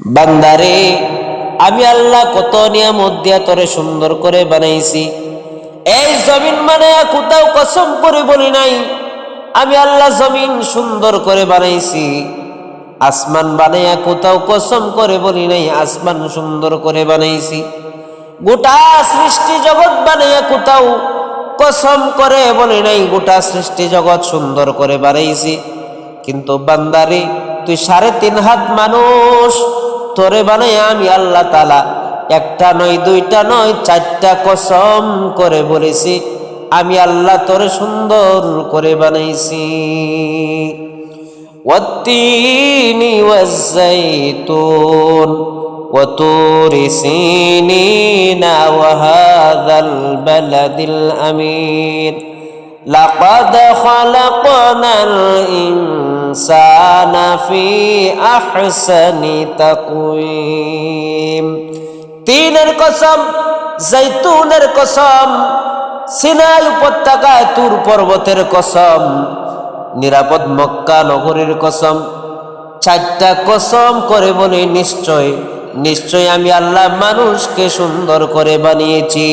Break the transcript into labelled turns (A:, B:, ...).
A: বান্দারে, আমি আল্লাহ কত নিয়ামত দিয়া তোরে সুন্দর করে বানাইছি। এই জমিন মানে কোথাও কসম করে বলি নাই, আমি আল্লাহ জমিন সুন্দর করে বানাইছি। আসমান বানাইয়া কোথাও কসম করে বলি নাই, আসমান সুন্দর করে বানাইছি। গোটা সৃষ্টি জগৎ বানাইয়া কোথাও কসম করে বলি নাই, গোটা সৃষ্টি জগৎ সুন্দর করে বানাইছি। কিন্তু বান্দারে, তুই সাড়ে তিন হাত মানুষ তোরে বানাই আমি আল্লাহ তালা একটা নয় দুইটা নয় চারটা কসম করে বলেছি আমি আল্লাহ তোরে সুন্দর করে বানাইছি والتين والزيتون وطور سينين وهذا البلد الأمين لقد خلقنا الإنسان في أحسن تقويم তিনের কসম জৈতুনের কসম সিনাই উপত্যকায় তুর পর্বতের কসম নিরাপদ মক্কা নগরীর কসম চারটা কসম করে বলি নিশ্চয় নিশ্চয় আমি আল্লাহ মানুষকে সুন্দর করে বানিয়েছি